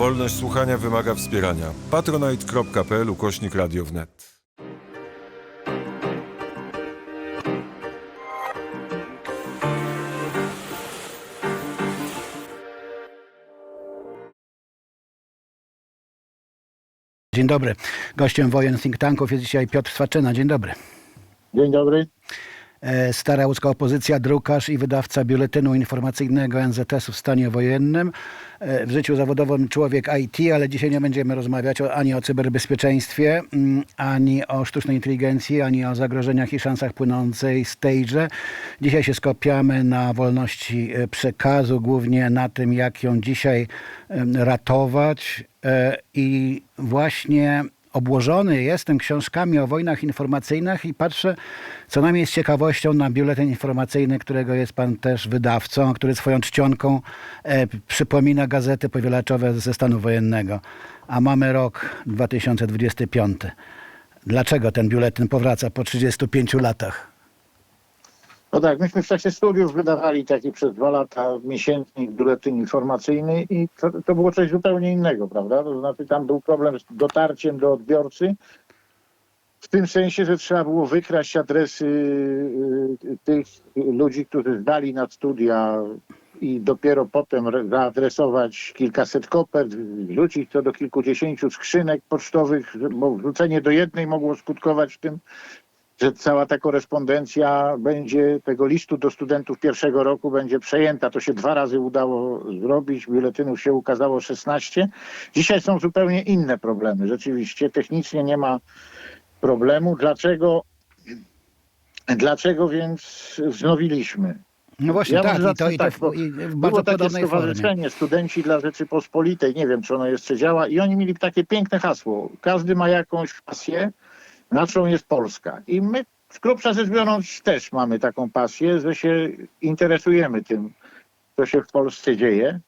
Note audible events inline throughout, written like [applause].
Wolność słuchania wymaga wspierania. patronite.pl ukośnik radio wnet. Dzień dobry. Gościem wojen think tanków jest dzisiaj Piotr Swaczyna. Dzień dobry. Dzień dobry. E, Stara łódzka opozycja, drukarz i wydawca biuletynu informacyjnego NZS-u w stanie wojennym. E, W życiu zawodowym człowiek IT, ale dzisiaj nie będziemy rozmawiać ani o cyberbezpieczeństwie, mm, ani o sztucznej inteligencji, ani o zagrożeniach i szansach płynącej z tejże. Dzisiaj się skopiamy na wolności e, przekazu, głównie na tym, jak ją dzisiaj ratować i właśnie obłożony jestem książkami o wojnach informacyjnych i patrzę co najmniej z ciekawością na biuletyn informacyjny, którego jest pan też wydawcą, który swoją czcionką e, przypomina gazety powielaczowe ze stanu wojennego. A mamy rok 2025. Dlaczego ten biuletyn powraca po 35 latach? No tak, myśmy w czasie studiów wydawali taki przez dwa lata miesięcznik, biuletyn informacyjny i to, to było coś zupełnie innego, prawda? To znaczy tam był problem z dotarciem do odbiorcy, w tym sensie, że trzeba było wykraść adresy y, tych ludzi, którzy zdali na studia i dopiero potem re- zaadresować kilkaset kopert, wrzucić to do kilkudziesięciu skrzynek pocztowych, bo wrzucenie do jednej mogło skutkować tym, że cała ta korespondencja będzie tego listu do studentów pierwszego roku będzie przejęta. To się dwa razy udało zrobić, biuletynów się ukazało 16. Dzisiaj są zupełnie inne problemy. Rzeczywiście technicznie nie ma problemu. Dlaczego, dlaczego więc wznowiliśmy? No właśnie Ja tak, i to, i to tak, w, i w bardzo Było takie formie. stowarzyszenie Studenci dla Rzeczypospolitej, nie wiem czy ono jeszcze działa i oni mieli takie piękne hasło. Każdy ma jakąś pasję, naszą jest Polska. I my z grubsza rzecz biorąc też mamy taką pasję, że się interesujemy tym, co się w Polsce dzieje.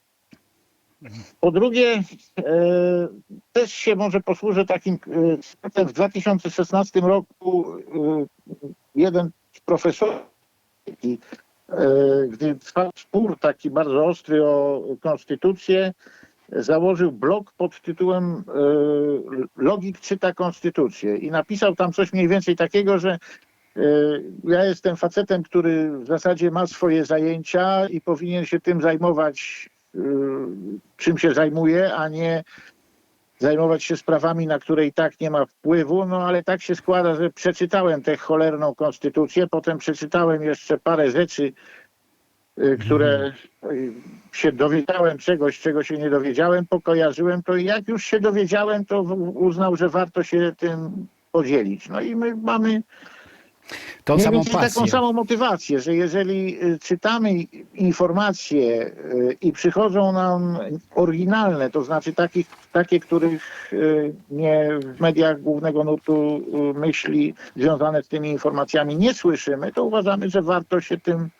Po drugie, e, też się może posłużę takim e, w 2016 roku e, jeden z profesorów, e, gdy trwał spór taki bardzo ostry o konstytucję, założył blog pod tytułem e, Logik czyta konstytucję. I napisał tam coś mniej więcej takiego, że e, ja jestem facetem, który w zasadzie ma swoje zajęcia i powinien się tym zajmować, e, czym się zajmuje, a nie zajmować się sprawami, na które i tak nie ma wpływu, no ale tak się składa, że przeczytałem tę cholerną konstytucję, potem przeczytałem jeszcze parę rzeczy, które y, się dowiedziałem czegoś, czego się nie dowiedziałem, pokojarzyłem to i jak już się dowiedziałem, to uznał, że warto się tym podzielić. No i my mamy Tą samą więcej taką pasję. samą motywację, że jeżeli y, czytamy informacje y, i przychodzą nam oryginalne, to znaczy takich, takie, których y, nie w mediach głównego nurtu y, myśli związane z tymi informacjami nie słyszymy, to uważamy, że warto się tym,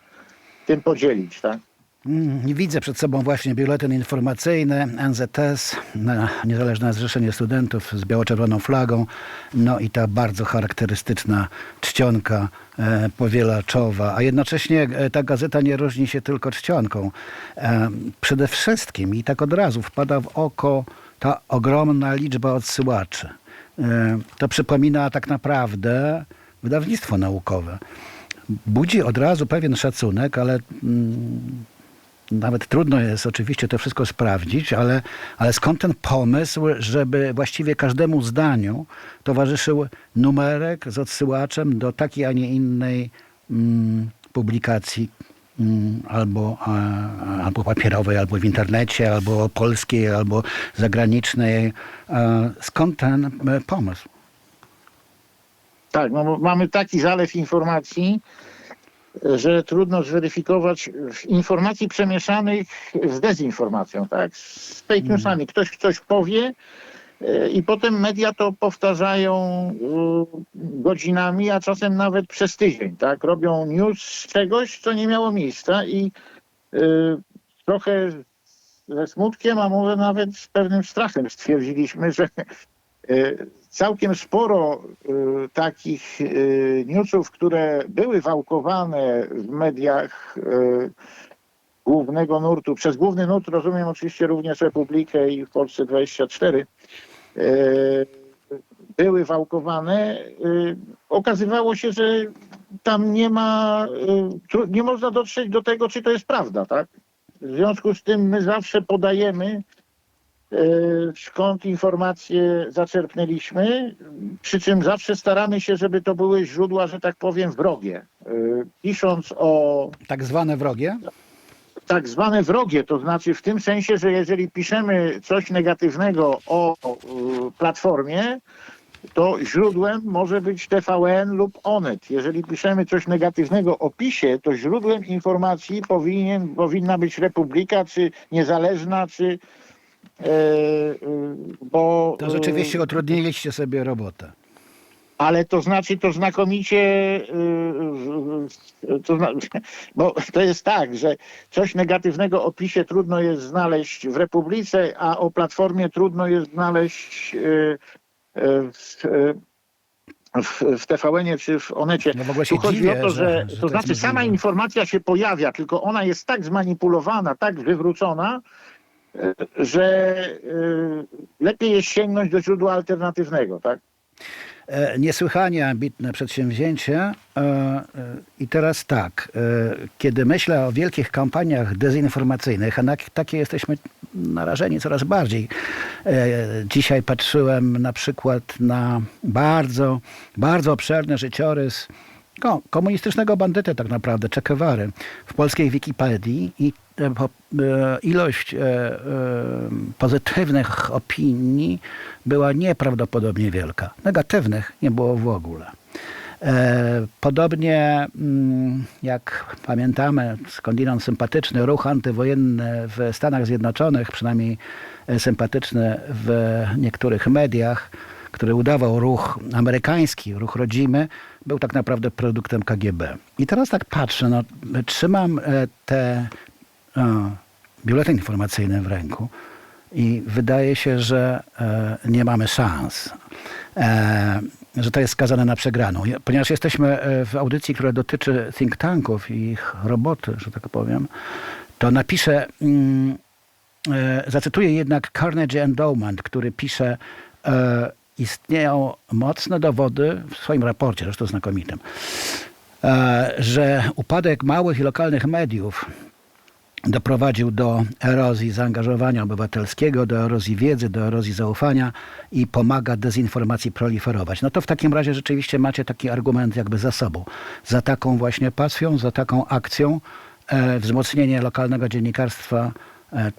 tym podzielić. Tak? Mm, Widzę przed sobą właśnie biuletyn informacyjny NZS, Niezależne Zrzeszenie Studentów z biało-czerwoną flagą, no i ta bardzo charakterystyczna czcionka e, powielaczowa, a jednocześnie e, ta gazeta nie różni się tylko czcionką. E, przede wszystkim i tak od razu wpada w oko ta ogromna liczba odsyłaczy. To przypomina tak naprawdę wydawnictwo naukowe. Budzi od razu pewien szacunek, ale mm, nawet trudno jest oczywiście to wszystko sprawdzić, ale, ale skąd ten pomysł, żeby właściwie każdemu zdaniu towarzyszył numerek z odsyłaczem do takiej, a nie innej mm, publikacji mm, albo, albo papierowej, albo w internecie, albo polskiej, albo zagranicznej. E, Skąd ten e, pomysł? Tak, no, mamy taki zalew informacji, że trudno zweryfikować informacji przemieszanych z dezinformacją, tak? Z fake newsami. Ktoś coś powie e, i potem media to powtarzają e, godzinami, a czasem nawet przez tydzień, tak? Robią news z czegoś, co nie miało miejsca i e, trochę ze smutkiem, a może nawet z pewnym strachem stwierdziliśmy, że całkiem sporo y, takich y, newsów, które były wałkowane w mediach y, głównego nurtu, przez główny nurt rozumiem oczywiście również Republikę i w Polsce 24, e, były wałkowane, okazywało się, że tam nie ma, nie można dotrzeć do tego, czy to jest prawda, tak? W związku z tym my zawsze podajemy, skąd informacje zaczerpnęliśmy, przy czym zawsze staramy się, żeby to były źródła, że tak powiem, wrogie. E, Pisząc o Tak zwane wrogie? tak zwane wrogie, to znaczy w tym sensie, że jeżeli piszemy coś negatywnego o y, platformie, to źródłem może być TVN lub Onet. Jeżeli piszemy coś negatywnego o PiSie, to źródłem informacji powinien, powinna być Republika, czy Niezależna, czy y, bo To rzeczywiście utrudniliście sobie robotę. ale to znaczy to znakomicie, yy, to [laughs] bo to jest tak, że coś negatywnego o PiSie trudno jest znaleźć w Republice, a o Platformie trudno jest znaleźć w, w, w TVN-ie czy w Onecie. No Tu chodzi dziwię, o to, że, że- to to znaczy sama informacja się pojawia, tylko ona jest tak zmanipulowana, tak wywrócona, że yy, lepiej jest sięgnąć do źródła alternatywnego, tak? E, Niesłychanie ambitne przedsięwzięcie. E, e, I teraz tak, kiedy myślę o wielkich kampaniach dezinformacyjnych, a na takie jesteśmy narażeni coraz bardziej. Dzisiaj patrzyłem na przykład na bardzo, bardzo obszerny życiorys ko- komunistycznego bandyty tak naprawdę, Che Guevary, w polskiej Wikipedii i e, e, ilość e, pozytywnych opinii była nieprawdopodobnie wielka. Negatywnych nie było w ogóle. Podobnie mm, jak pamiętamy, skądinąd sympatyczny ruch antywojenny w Stanach Zjednoczonych, przynajmniej sympatyczny w niektórych mediach, który udawał ruch amerykański, ruch rodzimy, był tak naprawdę produktem KGB. I teraz tak patrzę, no, trzymam e, te o, biuletyn informacyjny w ręku i wydaje się, że e, nie mamy szans, e, że to jest skazane na przegraną. Ponieważ jesteśmy e, w audycji, która dotyczy think tanków i ich roboty, że tak powiem, to napiszę, mm, e, zacytuję jednak Carnegie Endowment, który pisze, e, istnieją mocne dowody w swoim raporcie, zresztą znakomitym, e, że upadek małych i lokalnych mediów doprowadził do erozji zaangażowania obywatelskiego, do erozji wiedzy, do erozji zaufania i pomaga dezinformacji proliferować. No to w takim razie rzeczywiście macie taki argument jakby za sobą. Za taką właśnie pasją, za taką akcją e, wzmocnienie lokalnego dziennikarstwa e,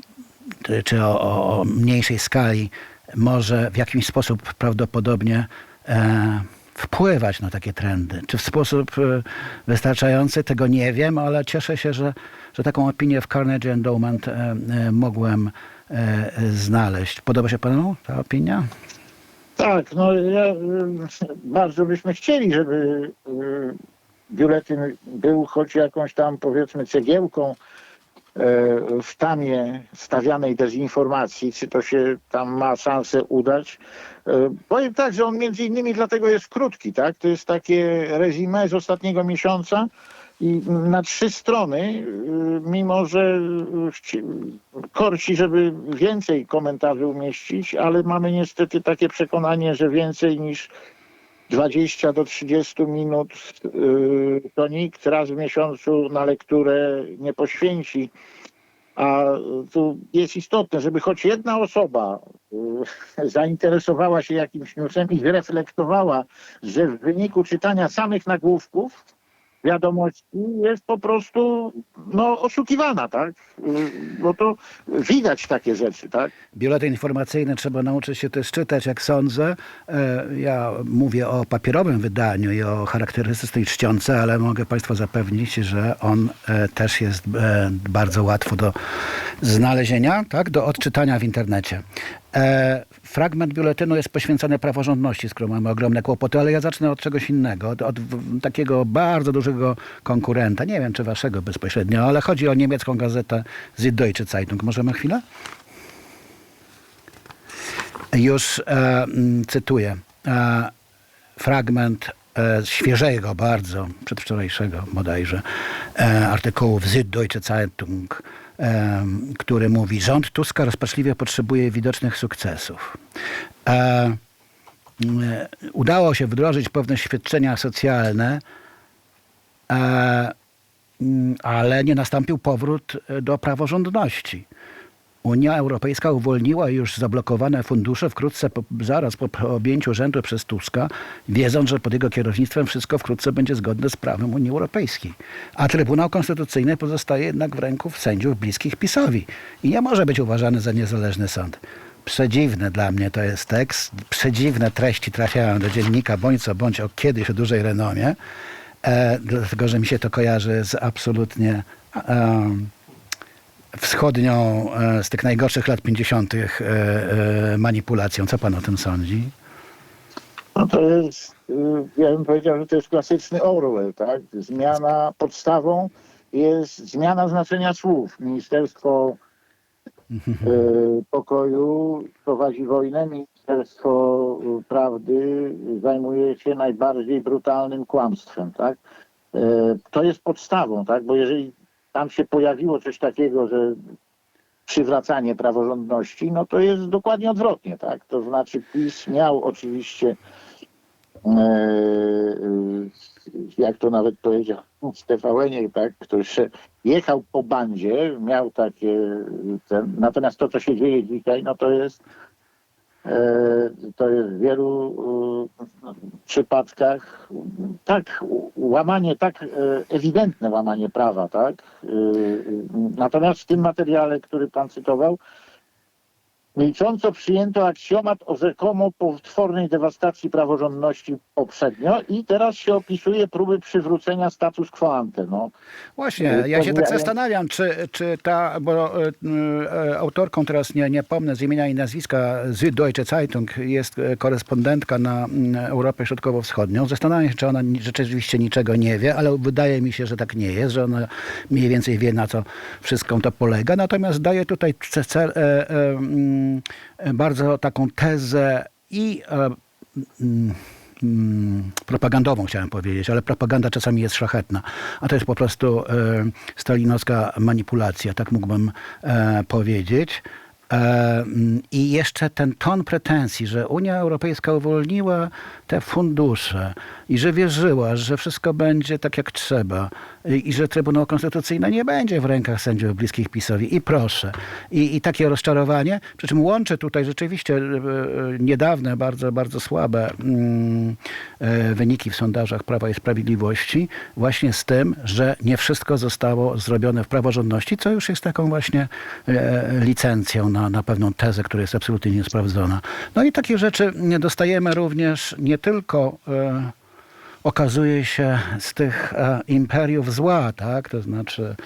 czy- o, o, o mniejszej skali może w jakiś sposób prawdopodobnie e, wpływać na takie trendy. Czy w sposób e, wystarczający, tego nie wiem, ale cieszę się, że, że taką opinię w Carnegie Endowment e, e, mogłem znaleźć. Podoba się panu ta opinia? Tak, no ja, bardzo byśmy chcieli, żeby biuletyn był choć jakąś tam powiedzmy cegiełką w tamie stawianej dezinformacji, czy to się tam ma szansę udać. Y, Powiem tak, że on między innymi dlatego jest krótki, tak? To jest takie rezime z ostatniego miesiąca i na trzy strony, y, mimo że korci, żeby więcej komentarzy umieścić, ale mamy niestety takie przekonanie, że więcej niż 20 do 30 minut y, to nikt raz w miesiącu na lekturę nie poświęci. A tu jest istotne, żeby choć jedna osoba y, [laughs] zainteresowała się jakimś newsem i zreflektowała, że w wyniku czytania samych nagłówków wiadomości jest po prostu no, oszukiwana, tak? Bo to widać takie rzeczy, tak? Biuletyn informacyjny trzeba nauczyć się też czytać, jak sądzę. E, Ja mówię o papierowym wydaniu i o charakterystycznej czcionce, ale mogę Państwa zapewnić, że on e, też jest e, bardzo łatwo do znalezienia, tak, do odczytania w internecie. Fragment biuletynu jest poświęcony praworządności, z którą mamy ogromne kłopoty, ale ja zacznę od czegoś innego, od, takiego bardzo dużego konkurenta, nie wiem czy waszego bezpośrednio, ale chodzi o niemiecką gazetę Süddeutsche Zeitung. Możemy chwilę? Już e, cytuję e, fragment e, świeżego bardzo, przedwczorajszego bodajże, e, artykułu w Süddeutsche Zeitung em, który mówi, rząd Tuska rozpaczliwie potrzebuje widocznych sukcesów. E, m, udało się wdrożyć pewne świadczenia socjalne, e, ale nie nastąpił powrót e, do praworządności. Unia Europejska uwolniła już zablokowane fundusze wkrótce, po, zaraz po objęciu rządu przez Tuska, wiedząc, że pod jego kierownictwem wszystko wkrótce będzie zgodne z prawem Unii Europejskiej. A Trybunał Konstytucyjny pozostaje jednak w ręku sędziów bliskich PiSowi i nie może być uważany za niezależny sąd. Przedziwny dla mnie to jest tekst. Przedziwne treści trafiają do dziennika bądź co bądź o kiedyś o dużej renomie, e, dlatego że mi się to kojarzy z absolutnie em, wschodnią e, z tych najgorszych lat 50. E, e, manipulacją. Co pan o tym sądzi? No to jest, y, ja bym powiedział, że to jest klasyczny Orwell, tak? Zmiana podstawą jest zmiana znaczenia słów. Ministerstwo y, Pokoju prowadzi wojnę, Ministerstwo y, Prawdy zajmuje się najbardziej brutalnym kłamstwem, tak? Y, To jest podstawą, tak? Bo jeżeli tam się pojawiło coś takiego, że przywracanie praworządności, no to jest dokładnie odwrotnie, tak? To znaczy PiS miał oczywiście, e, e, jak to nawet powiedział w TVN-ie, tak? Który się jechał po bandzie, miał takie, ten, natomiast to, co się dzieje dzisiaj, no to jest e, to jest w wielu e, przypadkach tak, łamanie, tak e, ewidentne łamanie prawa, tak? E, Natomiast w tym materiale, który pan cytował, milcząco przyjęto aksjomat o rzekomo potwornej dewastacji praworządności poprzednio i teraz się opisuje próby przywrócenia status quo ante. No. Właśnie, Y, ja się tak zastanawiam, czy, czy ta, bo e, e, autorką teraz nie, nie pomnę z imienia i nazwiska Süddeutsche Zeitung jest korespondentka na Europę Środkowo-Wschodnią. Zastanawiam się, czy ona rzeczywiście niczego nie wie, ale wydaje mi się, że tak nie jest, że ona mniej więcej wie, na co wszystko to polega. Natomiast daje tutaj ce- cel, e, e, mm, e, bardzo taką tezę i e, mm, mm, propagandową, chciałem powiedzieć, ale propaganda czasami jest szlachetna. A to jest po prostu e, stalinowska manipulacja, tak mógłbym e, powiedzieć. Mm, I jeszcze ten ton pretensji, że Unia Europejska uwolniła te fundusze i że wierzyła, że wszystko będzie tak jak trzeba i, że Trybunał Konstytucyjny nie będzie w rękach sędziów bliskich PiSowi. I proszę. I, i takie rozczarowanie, przy czym łączę tutaj rzeczywiście e, e, niedawne, bardzo, bardzo słabe mm, e, wyniki w sondażach Prawa i Sprawiedliwości właśnie z tym, że nie wszystko zostało zrobione w praworządności, co już jest taką właśnie licencją na, na pewną tezę, która jest absolutnie niesprawdzona. No i takie rzeczy dostajemy również nie tylko okazuje się z tych e, imperiów zła, tak? to znaczy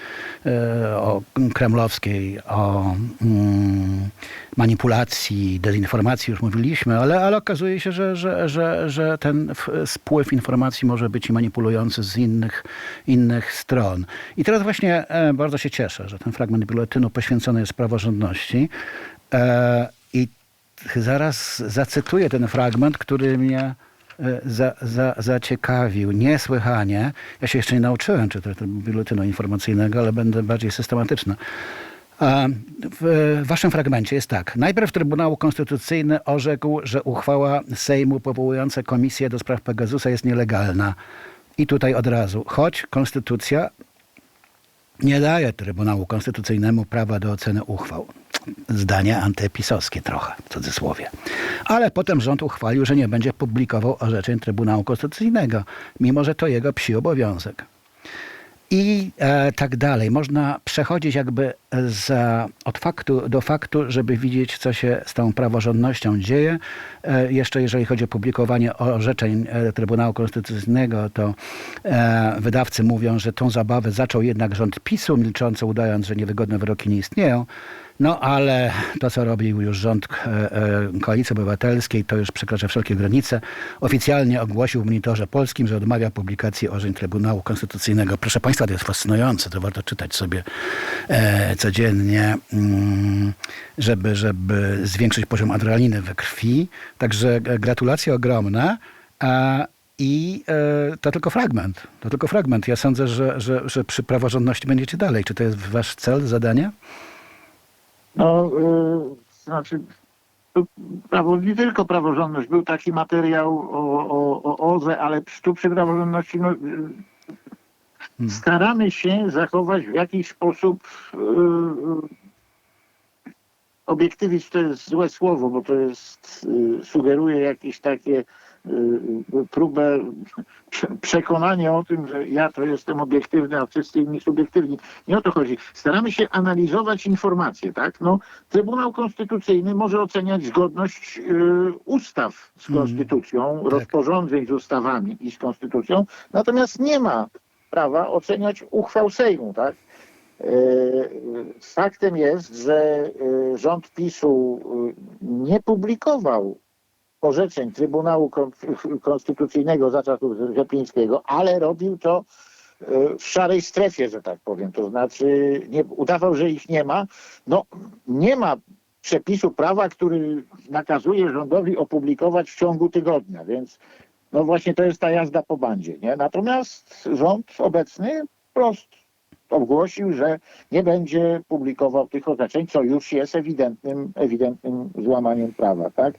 e, o kremlowskiej, o mm, manipulacji, dezinformacji już mówiliśmy, ale, ale okazuje się, że, że, że, że ten spływ informacji może być i manipulujący z innych, innych stron. I teraz właśnie e, bardzo się cieszę, że ten fragment biuletynu poświęcony jest praworządności i zaraz zacytuję ten fragment, który mnie za, za, zaciekawił niesłychanie. Ja się jeszcze nie nauczyłem czytać biuletynu informacyjnego, ale będę bardziej systematyczny. A W waszym fragmencie jest tak. Najpierw Trybunał Konstytucyjny orzekł, że uchwała Sejmu powołująca komisję do spraw Pegasusa jest nielegalna. I tutaj od razu, choć konstytucja nie daje Trybunału Konstytucyjnemu prawa do oceny uchwał. Zdanie antypisowskie trochę, w cudzysłowie. Ale potem rząd uchwalił, że nie będzie publikował orzeczeń Trybunału Konstytucyjnego, mimo że to jego psi obowiązek. I e, tak dalej. Można przechodzić jakby za, od faktu do faktu, żeby widzieć, co się z tą praworządnością dzieje. E, jeszcze jeżeli chodzi o publikowanie orzeczeń e, Trybunału Konstytucyjnego, to e, wydawcy mówią, że tą zabawę zaczął jednak rząd PiSu, milcząco udając, że niewygodne wyroki nie istnieją. No ale to, co robił już rząd e, e, Koalicji Obywatelskiej, to już przekracza wszelkie granice. Oficjalnie ogłosił w monitorze polskim, że odmawia publikacji orzeczeń Trybunału Konstytucyjnego. Proszę Państwa, to jest fascynujące, to warto czytać sobie e, codziennie, mm, żeby, żeby zwiększyć poziom adrenaliny we krwi. Także gratulacje ogromne. I to tylko fragment. To tylko fragment. Ja sądzę, że, że, że przy praworządności będziecie dalej. Czy to jest wasz cel, zadanie? No, y, znaczy, tu prawo, nie tylko praworządność. Był taki materiał o, o, o OZE, ale tu przy praworządności no, y, staramy się zachować w jakiś sposób y, y, obiektywizm to jest złe słowo, bo to jest, y, sugeruje jakieś takie próbę prze- przekonania o tym, że ja to jestem obiektywny, a wszyscy inni subiektywni. Nie o to chodzi. Staramy się analizować informacje, tak? No, Trybunał Konstytucyjny może oceniać zgodność y, ustaw z konstytucją, rozporządzeń z ustawami i z konstytucją, natomiast nie ma prawa oceniać uchwał Sejmu, tak? Y, Faktem jest, że y, rząd PiSu y, nie publikował orzeczeń Trybunału Kon- Konstytucyjnego za czasów Rzeplińskiego, ale robił to y, w szarej strefie, że tak powiem. To znaczy nie, udawał, że ich nie ma. No nie ma przepisu prawa, który nakazuje rządowi opublikować w ciągu tygodnia, więc no właśnie to jest ta jazda po bandzie. Nie? Natomiast rząd obecny wprost ogłosił, że nie będzie publikował tych orzeczeń, co już jest ewidentnym, ewidentnym złamaniem prawa, tak?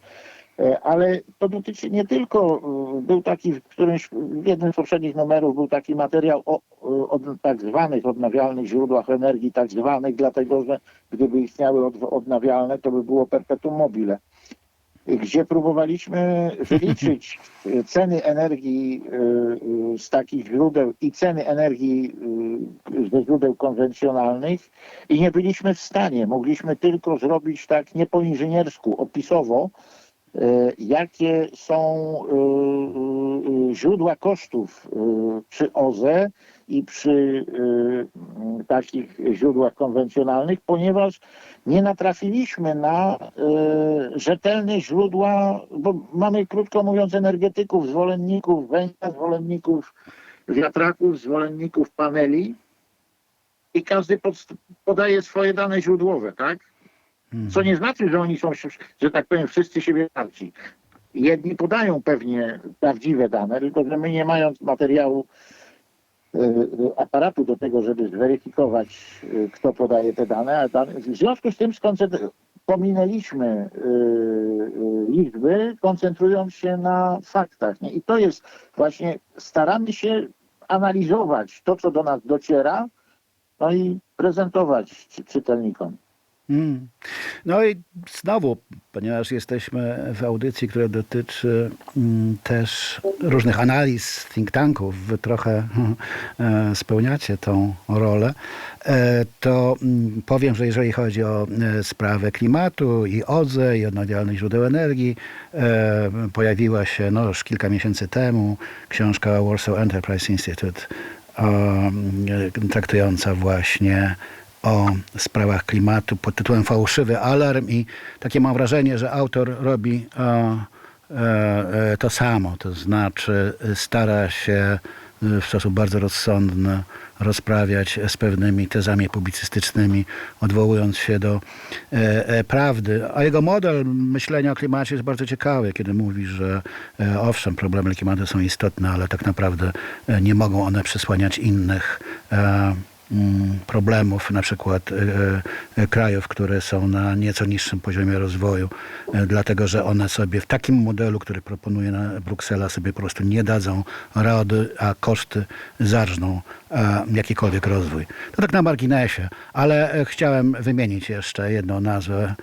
E, Ale to dotyczy nie tylko, y, był taki w którymś, w jednym z poprzednich numerów był taki materiał o, o od tak zwanych odnawialnych źródłach energii, tak zwanych, dlatego że gdyby istniały od, odnawialne, to by było perpetuum mobile gdzie próbowaliśmy wyliczyć ceny energii z takich źródeł i ceny energii ze źródeł konwencjonalnych i nie byliśmy w stanie. Mogliśmy tylko zrobić tak nie po inżyniersku, opisowo, jakie są y, y, źródła kosztów przy OZE i przy takich źródłach konwencjonalnych, ponieważ nie natrafiliśmy na rzetelne źródła, bo mamy krótko mówiąc energetyków, zwolenników węgla, zwolenników wiatraków, zwolenników paneli i każdy pod, podaje swoje dane źródłowe, tak? Co nie znaczy, że oni są, że tak powiem, wszyscy siebie warci. Jedni podają pewnie prawdziwe dane, tylko że my nie mając materiału y, y, aparatu do tego, żeby zweryfikować, y, kto podaje te dane, w związku z tym pominęliśmy liczby, koncentrując się na faktach. Nie? I to jest właśnie, staramy się analizować to, co do nas dociera, no i prezentować czy- czytelnikom. Mm. No i znowu, ponieważ jesteśmy w audycji, która dotyczy mm, też różnych analiz think tanków, wy trochę [laughs] e, spełniacie tą rolę, e, to mm, powiem, że jeżeli chodzi o e, sprawę klimatu i OZE i odnawialnych źródeł energii, e, pojawiła się no, już kilka miesięcy temu książka Warsaw Enterprise Institute e, traktująca właśnie o sprawach klimatu pod tytułem Fałszywy Alarm i takie mam wrażenie, że autor robi e, e, e, to samo, to znaczy stara się w sposób bardzo rozsądny rozprawiać z pewnymi tezami publicystycznymi, odwołując się do e, e, prawdy. A jego model myślenia o klimacie jest bardzo ciekawy, kiedy mówi, że e, owszem, problemy klimatu są istotne, ale tak naprawdę nie mogą one przysłaniać innych problemów, na przykład e, e, krajów, które są na nieco niższym poziomie rozwoju, e, dlatego że one sobie w takim modelu, który proponuje Bruksela, sobie po prostu nie dadzą rady, a koszty zarżną jakikolwiek rozwój. To tak na marginesie, ale chciałem wymienić jeszcze jedną nazwę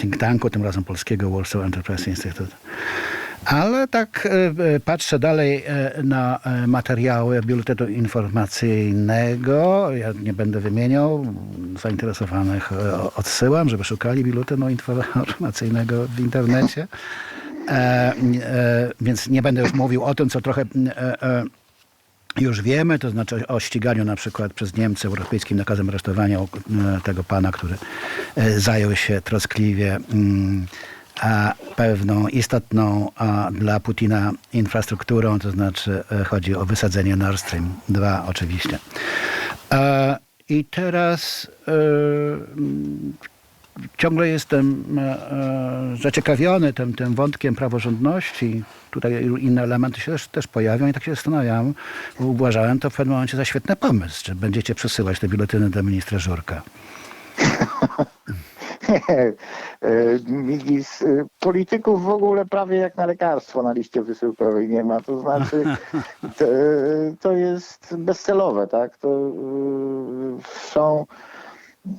think tanku, tym razem polskiego Warsaw Enterprise Institute. Ale tak e, e, patrzę dalej e, na materiały Biuletynu Informacyjnego. Ja nie będę wymieniał. Zainteresowanych odsyłam, żeby szukali Biuletynu Informacyjnego w internecie. E, e, więc nie będę już mówił o tym, co trochę e, już wiemy, to znaczy o ściganiu na przykład przez Niemcy europejskim nakazem aresztowania tego pana, który zajął się troskliwie mm, pewną istotną dla Putina infrastrukturą, to znaczy e, chodzi o wysadzenie Nord Stream 2 oczywiście. E, I teraz e, ciągle jestem zaciekawiony tym, tym wątkiem praworządności. Tutaj inne elementy się też, też pojawią i tak się zastanawiałem, bo uważałem to w pewnym momencie za świetny pomysł, że będziecie przesyłać te biuletyny do ministra Żurka. [laughs] [laughs] E, Migis, e, polityków w ogóle prawie jak na lekarstwo na liście wysyłkowej nie ma. To znaczy, [laughs] to, to jest bezcelowe, tak? To e, są.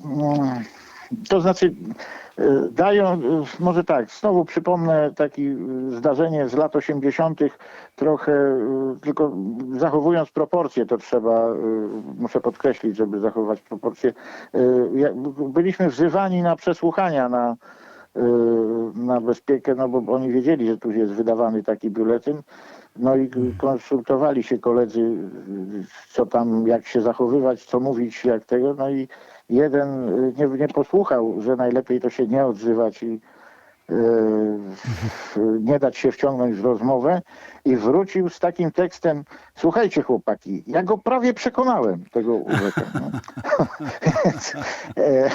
mm, To znaczy, e, dają, e, może tak, znowu przypomnę takie zdarzenie z lat 80., trochę, tylko zachowując proporcje, to trzeba, muszę podkreślić, żeby zachować proporcje. Byliśmy wzywani na przesłuchania na, na bezpiekę, no bo oni wiedzieli, że tu jest wydawany taki biuletyn. No i konsultowali się koledzy, co tam, jak się zachowywać, co mówić, jak tego. No i jeden nie, nie posłuchał, że najlepiej to się nie odzywać i y, nie dać się wciągnąć w rozmowę i wrócił z takim tekstem, słuchajcie chłopaki, ja go prawie przekonałem, tego Uweka. No. [laughs] E,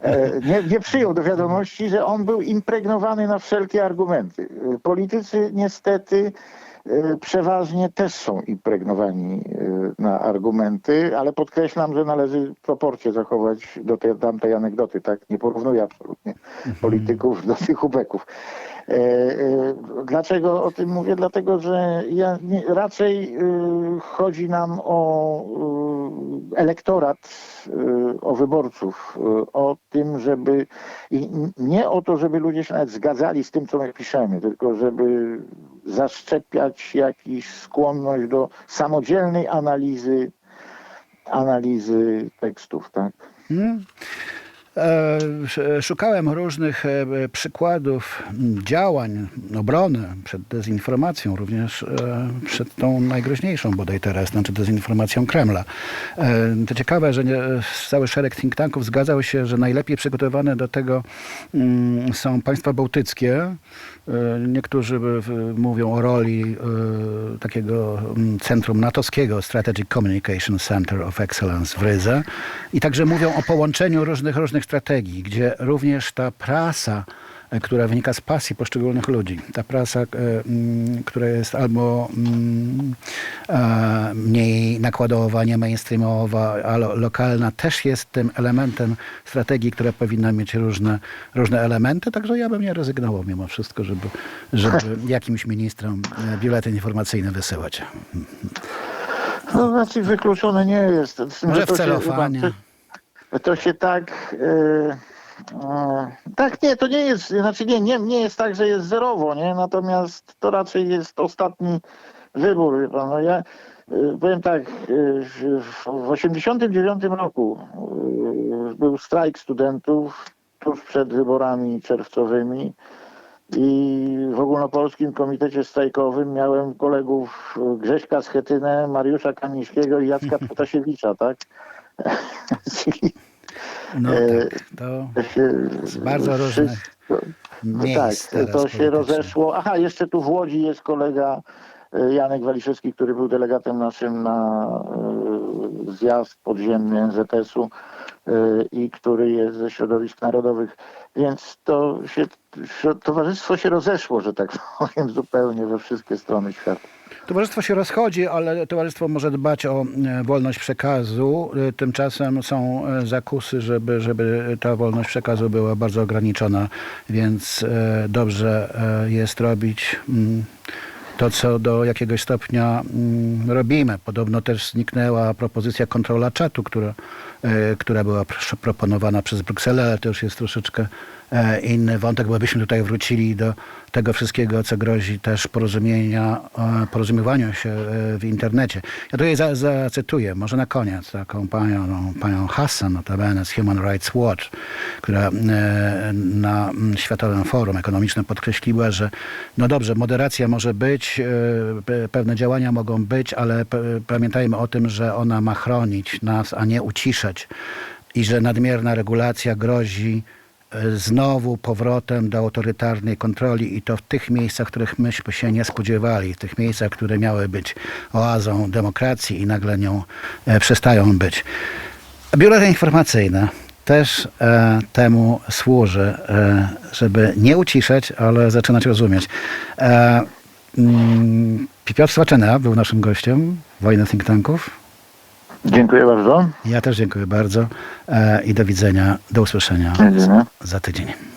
e, nie, nie przyjął do wiadomości, że on był impregnowany na wszelkie argumenty. Politycy niestety przeważnie też są impregnowani e, na argumenty, ale podkreślam, że należy proporcje zachować do tej tamtej anegdoty, tak? Nie porównuję absolutnie polityków do tych ubeków. E, e, Dlaczego o tym mówię? Dlatego, że ja nie, raczej e, chodzi nam o e, elektorat, e, o wyborców, e, o tym, żeby i nie o to, żeby ludzie się nawet zgadzali z tym, co my piszemy, tylko żeby zaszczepiać jakiś skłonność do samodzielnej analizy analizy tekstów, tak? Hmm? E, sz- Szukałem różnych e, przykładów m, działań obrony przed dezinformacją, również e, przed tą najgroźniejszą bodaj teraz, znaczy dezinformacją Kremla. To ciekawe, że cały szereg think tanków zgadzał się, że najlepiej przygotowane do tego mm, są państwa bałtyckie. E, Niektórzy mówią o roli e, takiego mm, centrum natowskiego, Strategic Communication Center of Excellence w Rydze. I także mówią o połączeniu różnych, różnych strategii, gdzie również ta prasa, która wynika z pasji poszczególnych ludzi, ta prasa, e, mm, która jest albo mm, e, mniej nakładowa, nie mainstreamowa, ale lokalna, też jest tym elementem strategii, która powinna mieć różne, różne elementy, także ja bym nie rezygnował mimo wszystko, żeby, żeby [laughs] jakimś ministrom e, biuletyn informacyjny wysyłać. No znaczy wykluczone nie jest. Z tym, Może że w celofanie. To, się tak. e, tak, nie, to nie jest, znaczy nie, nie, nie jest tak, że jest zerowo, nie? Natomiast to raczej jest ostatni wybór. No ja e, powiem tak, e, w w 89 roku e, był strajk studentów tuż przed wyborami czerwcowymi. I w Ogólnopolskim Komitecie Strajkowym miałem kolegów Grześka Schetynę, Mariusza Kamińskiego i Jacka [laughs] Protasiewicza, tak? [laughs] No E, tak, to z bardzo różnych miejsc tak, to się rozeszło. Aha, jeszcze tu w Łodzi jest kolega e, Janek Waliszewski, który był delegatem naszym na e, zjazd podziemny NZS-u i który jest ze środowisk narodowych. Więc to się, towarzystwo się rozeszło, że tak [laughs] powiem, zupełnie we wszystkie strony świata. Towarzystwo się rozchodzi, ale towarzystwo może dbać o e, wolność przekazu. E, Tymczasem są e, zakusy, żeby, żeby ta wolność przekazu była bardzo ograniczona, więc dobrze jest robić mm, to, co do jakiegoś stopnia mm, robimy. Podobno też zniknęła propozycja kontrola czatu, która, która była pr- proponowana przez Brukselę, ale to już jest troszeczkę inny wątek, bo byśmy tutaj wrócili do tego wszystkiego, co grozi też porozumienia, e, porozumiewaniu się e, w internecie. Ja tutaj za- zacytuję, może na koniec, taką panią, no, panią Hassan, notabene z Human Rights Watch, która e, na mm, Światowym Forum Ekonomicznym podkreśliła, że no dobrze, moderacja może być, e, pe- pewne działania mogą być, ale pamiętajmy o tym, że ona ma chronić nas, a nie uciszać i że nadmierna regulacja grozi e, znowu powrotem do autorytarnej kontroli i to w tych miejscach, których myśmy się nie spodziewali, w tych miejscach, które miały być oazą demokracji i nagle nią e, przestają być. Biuletyny informacyjne też e, temu służy, e, żeby nie uciszać, ale zaczynać rozumieć. E, mm, Piotr Słaczena był naszym gościem Wojny Think Tanków. Dziękuję bardzo. Ja też dziękuję bardzo e, i do widzenia, do usłyszenia za tydzień.